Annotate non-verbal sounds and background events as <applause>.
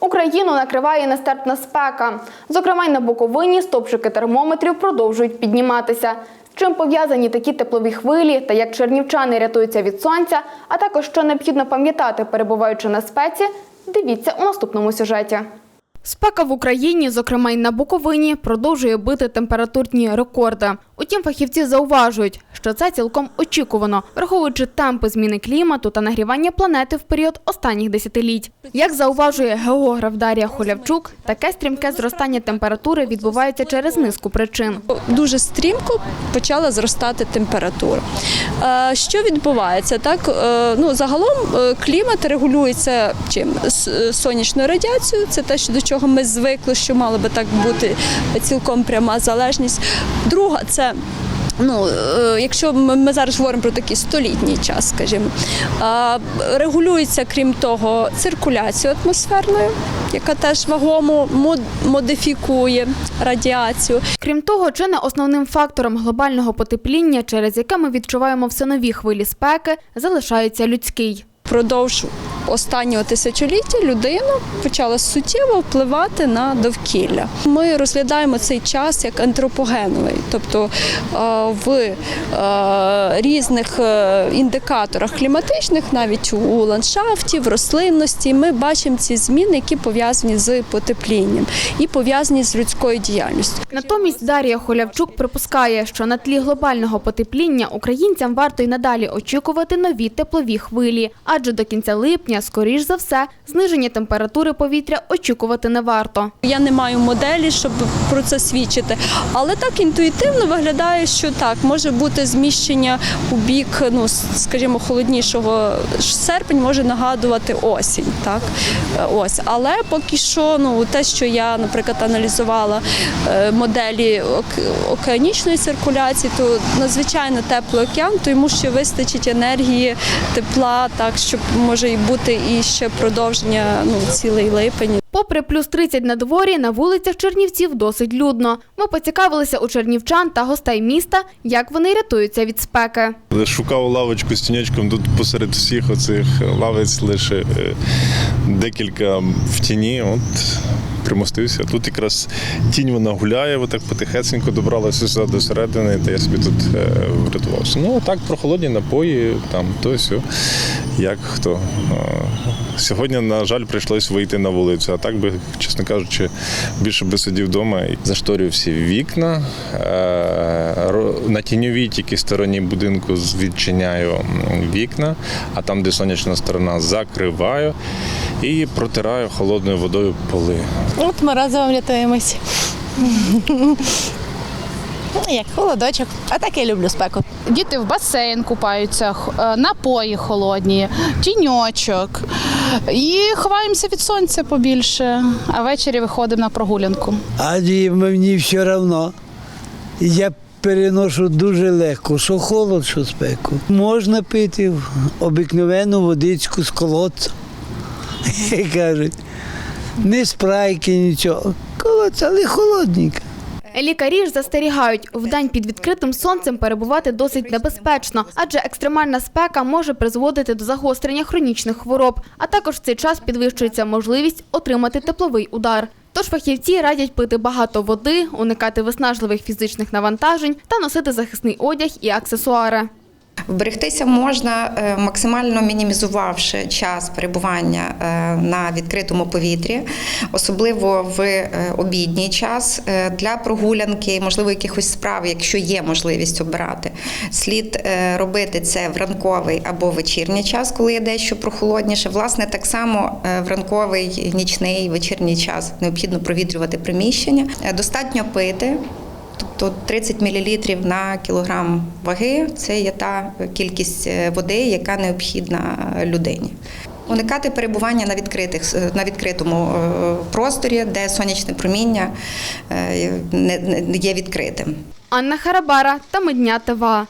Україну накриває нестерпна спека. Зокрема, й на Буковині стопчики термометрів продовжують підніматися. З чим пов'язані такі теплові хвилі та як чернівчани рятуються від сонця, а також що необхідно пам'ятати, перебуваючи на спеці, дивіться у наступному сюжеті. Спека в Україні, зокрема й на Буковині, продовжує бити температурні рекорди. Утім, фахівці зауважують, що це цілком очікувано, враховуючи темпи зміни клімату та нагрівання планети в період останніх десятиліть. Як зауважує географ Дар'я Холявчук, таке стрімке зростання температури відбувається через низку причин. дуже стрімко почала зростати температура. Е, Що відбувається? Так, Е, ну, загалом е, клімат регулюється чим? Сонячною радіацією, це те, що до чого ми звикли, що мало би так бути цілком пряма залежність. Друга це Ну, е, якщо ми зараз говоримо про такий столітній час, скажімо, регулюється, крім того, циркуляцію атмосферною, яка теж вагомо мод- модифікує радіацію. Крім того, чи не основним фактором глобального потепління, через яке ми відчуваємо все нові хвилі спеки, залишається людський. Впродовж останнього тисячоліття людина почала суттєво впливати на довкілля. Ми розглядаємо цей час як антропогеновий, тобто е, в е, різних е, індикаторах кліматичних, навіть у ландшафті, в рослинності, ми бачимо ці зміни, які пов'язані з потеплінням і пов'язані з людською діяльністю. Натомість Дар'я Холявчук припускає, що на тлі глобального потепління українцям варто й надалі очікувати нові теплові хвилі, адже до кінця липня, скоріш за все, зниження температури повітря очікувати не варто. Я не маю моделі, щоб про це свідчити. Але так інтуїтивно виглядає, що так може бути зміщення у бік, ну скажімо, холоднішого серпень може нагадувати осінь. Так Е, ось, але поки що, ну те, що я, наприклад, аналізувала е, моделі океанічної циркуляції, то надзвичайно теплий океан, то йому ще вистачить енергії, тепла, так щоб може і бути і ще продовження ну цілий липень. Попри плюс 30 на дворі, на вулицях Чернівців досить людно. Ми поцікавилися у чернівчан та гостей міста, як вони рятуються від спеки. Шукав лавочку з тіньочком, тут посеред всіх оцих лавець лише е, декілька в тіні. От примостився. Тут якраз тінь вона гуляє, отак потихесенько добралася сюди до середини, та я собі тут е, врятувався. Ну а так, прохолодні напої, там то сьо, як хто. Е, Сьогодні, на жаль, прийшлось вийти на вулицю. А так би, чесно кажучи, більше би сидів вдома і зашторюю всі вікна. Е, На тіньовій тільки стороні будинку відчиняю вікна, а там, де сонячна сторона, закриваю і протираю холодною водою поли. От ми разом рятуємось. Ну, Як холодочок. А так я люблю спеку. Діти в басейн купаються, е, напої холодні, тіньочок. І ховаємося від сонця побільше, а ввечері виходимо на прогулянку. А мені все одно. Я переношу дуже легко, що холод, що спеку. Можна пити обикновену водичку з колодця. <laughs> Кажуть. Не спрайки, нічого. Колодця, але холодненька. Лікарі ж застерігають, вдень під відкритим сонцем перебувати досить небезпечно, адже екстремальна спека може призводити до загострення хронічних хвороб, а також в цей час підвищується можливість отримати тепловий удар. Тож фахівці радять пити багато води, уникати виснажливих фізичних навантажень та носити захисний одяг і аксесуари. Вберегтися можна е, максимально мінімізувавши час перебування е, на відкритому повітрі, особливо в е, обідній час для прогулянки, можливо, якихось справ, якщо є можливість обирати. Слід робити це в ранковий або вечірній час, коли є дещо прохолодніше. Власне, так само в ранковий, нічний, вечірній час необхідно провітрювати приміщення. Достатньо пити. Тобто 30 мл на кілограм ваги це є та кількість е, води, яка необхідна е, людині. Уникати перебування на відкритих на відкритому е, просторі, де сонячне проміння е, не є відкритим. Анна Харабара та Медня ТВА.